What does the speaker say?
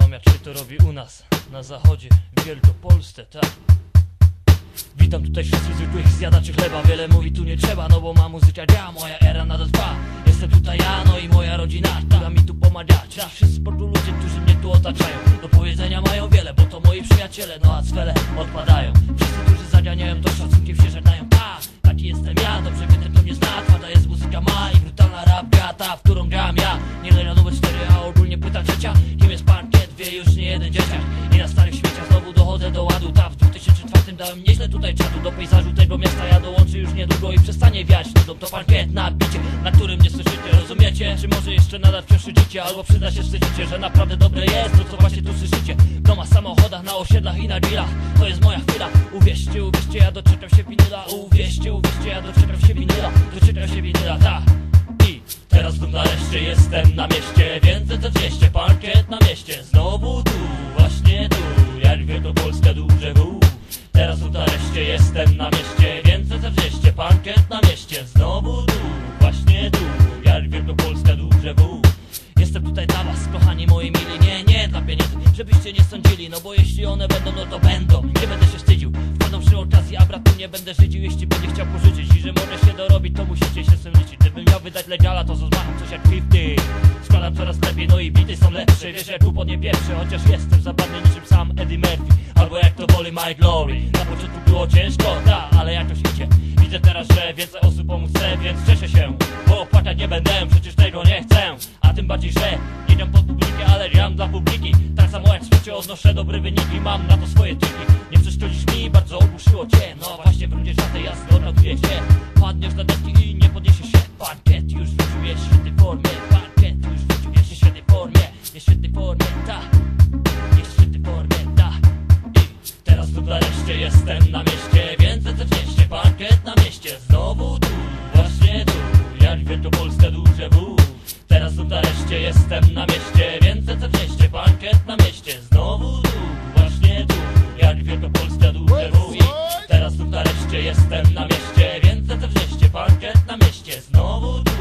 wam jak się to robi u nas Na zachodzie, w Wielkopolsce, tak? Witam tutaj wszystkich zwykłych zjadaczy chleba. Wiele mówi tu nie trzeba, no bo ma muzyka działa. Moja era nadal trwa. Jestem tutaj ja, no i moja rodzina Która mi tu pomaga. Ci wszyscy ludzie, którzy mnie tu otaczają. Do powiedzenia mają wiele, bo to moi przyjaciele No a cwele odpadają dałem nieźle tutaj czatu Do pejzażu tego miasta. Ja dołączę już niedługo I przestanie wiać. Nudą To parkiet na bicie, na którym nie słyszycie. Rozumiecie? Czy może jeszcze nadal wciąż Albo przyda się wstydzicie, że naprawdę dobre jest To co właśnie tu słyszycie. W domach, samochodach, na osiedlach i na grillach. To jest moja chwila. Uwierzcie, uwierzcie, ja doczekam się winyla. Uwierzcie, uwierzcie, ja doczekam się winyla. Doczekam się winyla, tak i teraz znów nareszcie jestem na mieście. Więcej co 200, parkiet na mieście. Znowu jestem na mieście Więcej co 200, parkiet na mieście Znowu tu, właśnie tu. Jak Wielkopolska duże W. Jestem tutaj dla was, kochani moi mili. Nie, nie dla pieniędzy, żebyście nie sądzili. No bo jeśli one będą, no to będą. Nie będę się wstydził, wpadną przy okazji A bratu nie będę żydził, jeśli będzie chciał pożyczyć I że może się dorobić, to musicie się z tym liczyć. Gdybym miał wydać legala, to zmacham coś jak 50 Składam coraz lepiej, no i bity są lepsze. Wiesz, jak głupot nie pierwszy, chociaż jestem zabawny My Glory. Na początku było ciężko, da, ale jakoś idzie Widzę teraz, że więcej osób pomóc chce, więc cieszę się. Bo płakać nie będę, przecież tego nie chcę. A tym bardziej, że nie gram pod publikę, ale gram dla publiki. Tak samo jak w sporcie odnoszę dobre wyniki Mam na to swoje triki. Nie przeszkodzisz mi, bardzo ogłuszyło cię. No właśnie w rundzie czwartej jasno odraduje cię Padniesz na deski i nie podniesiesz się. Parkiet już wrócił, jest w świetnej formie. Parkiet już wrócił, jest w świetnej formie. Jest w świetnej formie, ta. Jest mieście, jestem na mieście Więc chcę wcześnie parkiet na mieście. Znowu tu, właśnie tu Jak wieczór Polskę duże W. Teraz tu nareszcie jestem na mieście Więc chcę wcześnie parkiet na mieście. Znowu tu, właśnie tu Jak wieczór Polskę duże W. Teraz tu nareszcie jestem na mieście Więc chcę wcześnie parkiet na mieście. Znowu tu